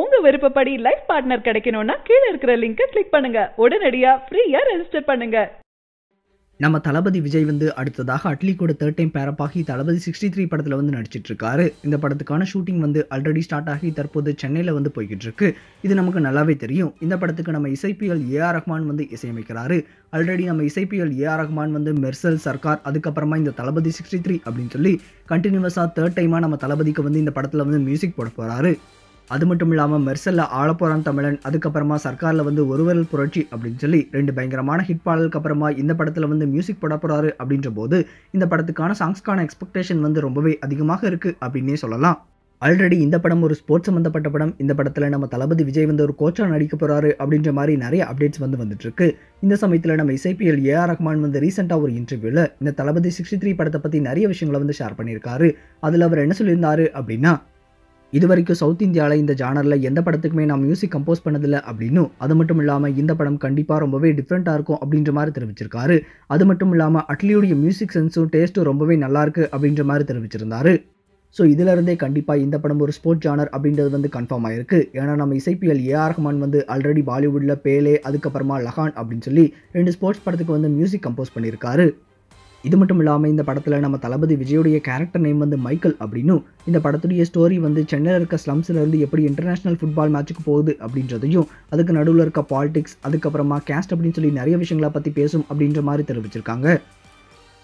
உங்க விருப்பப்படி life partner கிடைக்கணும்னா கீழே இருக்கிற லிங்கை கிளிக் பண்ணுங்க. உடனடியா ஃப்ரீயா ரெஜிஸ்டர் பண்ணுங்க. நம்ம தளபதி விஜய் வந்து அடுத்ததாக அட்லி கூட தேர்ட் டைம் பேரப்பாகி தளபதி சிக்ஸ்டி த்ரீ படத்தில் வந்து நடிச்சிட்டு இருக்காரு இந்த படத்துக்கான ஷூட்டிங் வந்து ஆல்ரெடி ஸ்டார்ட் ஆகி தற்போது சென்னையில் வந்து போய்கிட்டு இருக்கு இது நமக்கு நல்லாவே தெரியும். இந்த படத்துக்கு நம்ம இசைப்பியல் ஆர் ரஹ்மான் வந்து இசையமைக்கிறாரு. ஆல்ரெடி நம்ம இசைப்பியல் ஏஆர் ரஹ்மான் வந்து மெர்சல் சர்க்கார் அதுக்கப்புறமா இந்த தளபதி சிக்ஸ்டி த்ரீ அப்படின்னு சொல்லி கண்டினியூஸாக தேர்ட் டைமாக நம்ம தளபதிக்கு வந்து இந்த படத்தில் வந்து மியூசிக் போட போகிறாரு அது மட்டும் இல்லாமல் மெர்சல்ல ஆழப்போறான் தமிழன் அதுக்கப்புறமா சர்க்காரில் வந்து ஒருவரல் புரட்சி அப்படின்னு சொல்லி ரெண்டு பயங்கரமான ஹிட் பாடலுக்கு அப்புறமா இந்த படத்தில் வந்து மியூசிக் போட போகிறாரு அப்படின்ற போது இந்த படத்துக்கான சாங்ஸ்க்கான எக்ஸ்பெக்டேஷன் வந்து ரொம்பவே அதிகமாக இருக்குது அப்படின்னே சொல்லலாம். ஆல்ரெடி இந்த படம் ஒரு ஸ்போர்ட்ஸ் சம்மந்தப்பட்ட படம். இந்த படத்தில் நம்ம தளபதி விஜய் வந்து ஒரு கோச்சாக நடிக்க போகிறாரு அப்படின்ற மாதிரி நிறைய அப்டேட்ஸ் வந்து வந்துட்டுருக்கு இந்த சமயத்தில் நம்ம இசைப்பியல் ஏஆர் ரஹ்மான் வந்து ரீசெண்டாக ஒரு இன்டர்வியூவில் இந்த தளபதி சிக்ஸ்டி த்ரீ படத்தை பற்றி நிறைய விஷயங்களை வந்து ஷேர் பண்ணியிருக்காரு. அதில் அவர் என்ன சொல்லியிருந்தாரு அப்படின்னா இது வரைக்கும் சவுத் இந்தியாவில் இந்த ஜானரில் எந்த படத்துக்குமே நான் மியூசிக் கம்போஸ் பண்ணதில்லை அப்படின்னும் அது மட்டும் இல்லாமல் இந்த படம் கண்டிப்பாக ரொம்பவே டிஃப்ரெண்ட்டாக இருக்கும் அப்படின்ற மாதிரி தெரிவிச்சிருக்காரு. அது மட்டும் இல்லாமல் அட்லியுடைய மியூசிக் சென்ஸும் டேஸ்ட்டும் ரொம்பவே நல்லாயிருக்கு அப்படின்ற மாதிரி தெரிவிச்சிருந்தாரு. ஸோ இதிலிருந்தே கண்டிப்பாக இந்த படம் ஒரு ஸ்போர்ட்ஸ் ஜானர் அப்படின்றது வந்து கன்ஃபார்ம் ஆயிருக்கு. ஏன்னா நம்ம இசைப்பியல் ஏஆர் ரஹ்மான் வந்து ஆல்ரெடி பாலிவுட்டில் பேலே அதுக்கப்புறமா லஹான் அப்படின்னு சொல்லி ரெண்டு ஸ்போர்ட்ஸ் படத்துக்கு வந்து மியூசிக் கம்போஸ் பண்ணியிருக்காரு. இது மட்டும் இல்லாமல் இந்த படத்தில் நம்ம தளபதி விஜயுடைய கேரக்டர் நேம் வந்து மைக்கேல் அப்படின்னும் இந்த படத்துடைய ஸ்டோரி வந்து சென்னையில் இருக்க ஸ்லம்ஸ்லேருந்து எப்படி இன்டர்நேஷனல் ஃபுட்பால் மேட்ச்சுக்கு போகுது அப்படின்றதையும் அதுக்கு நடுவில் இருக்க பாலிடிக்ஸ் அதுக்கப்புறமா கேஸ்ட் அப்படின்னு சொல்லி நிறைய விஷயங்களை பற்றி பேசும் அப்படின்ற மாதிரி தெரிவிச்சிருக்காங்க.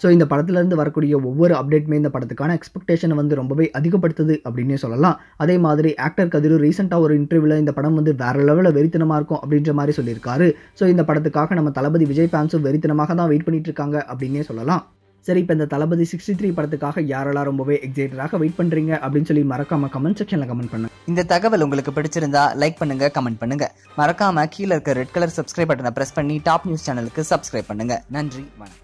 ஸோ இந்த படத்துலேருந்து வரக்கூடிய ஒவ்வொரு அப்டேட்டுமே இந்த படத்துக்கான எக்ஸ்பெக்டேஷனை வந்து ரொம்பவே அதிகப்படுத்துது அப்படின்னே சொல்லலாம். அதே மாதிரி ஆக்டர் கதிரு ரீசெண்டாக ஒரு இன்டர்வியூவில் இந்த படம் வந்து வேறு லெவலில் வெறித்தனமாக இருக்கும் அப்படின்ற மாதிரி சொல்லியிருக்காரு. ஸோ இந்த படத்துக்காக நம்ம தளபதி விஜய் ஃபேன்ஸும் வெறித்தனமாக தான் வெயிட் பண்ணிட்டு இருக்காங்க அப்படின்னே சொல்லலாம். சரி இப்போ இந்த தளபதி சிக்ஸ்டி த்ரீ படத்துக்காக யாரெல்லாம் ரொம்பவே எக்ஸைட்டடாக வெயிட் பண்ணுறீங்க அப்படின்னு சொல்லி மறக்காம கமெண்ட் செக்ஷனில் கமெண்ட் பண்ணுங்க. இந்த தகவல் உங்களுக்கு பிடிச்சிருந்தா லைக் பண்ணுங்க கமெண்ட் பண்ணுங்க. மறக்காம கீழே இருக்க ரெட் கலர் சப்ஸ்கிரைப் பட்டனை பிரஸ் பண்ணி டாப் நியூஸ் சேனலுக்கு சப்ஸ்கிரைப் பண்ணுங்க. நன்றி வணக்கம்.